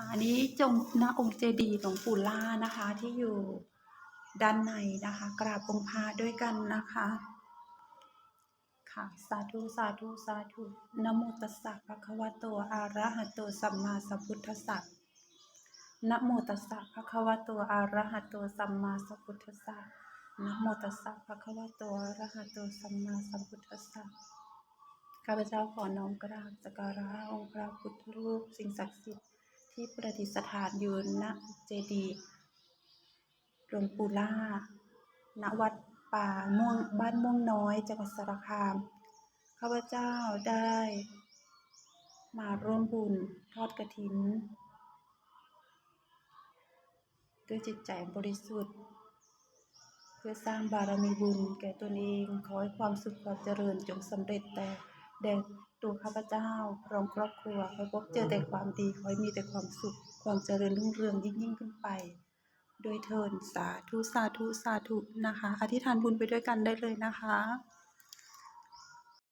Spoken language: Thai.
ะอันนี้จงหน้าองค์เจดีย์หลวงปู่ล่านะคะ ที่อยู่ด้านในนะคะ กราบองค์พระด้วยกันนะคะ ค่ะ สาธุ สาธุ สาธุนโมตัสสะภะคะวะโตอะระหะโตสัมมาสัมพุทธัสสะนะโมตัสสะภะคะวะโตอะระหะโตสัมมาสัมพุทธัสสะนะโมตัสสะภะคะวะโตอะระหะโตสัมมาสัมพุทธัสสะข้าพเจ้าขอน้อมกราบสักการะองค์พระพุทธรูปสิ่งศักดิ์สิทธิ์ ที่ประดิษฐานอยู่ณเจดีย์หลวงปู่ล่า ณ วัดป่าม่วงบ้านม่วงน้อยจังหวัดสระคามข้าพเจ้าได้ มาร่วมบุญทอดกระถิน ด้วยจิตใจบริสุทธิ์ เพื่อสร้างบารมีบุญแก่ตนเอง ขอให้ความสุขความเจริญจงสำเร็จแต่ แด่ตัวข้าพเจ้า พร้อมครอบครัวขอพบเจอแต่ความดีขอให้มีแต่ความสุข ความเจริญรุ่งเรืองยิ่งยิ่งขึ้นไป โดยเทินสาธุสาธุสาธุนะคะ อธิษฐานบุญไปด้วยกันได้เลยนะคะ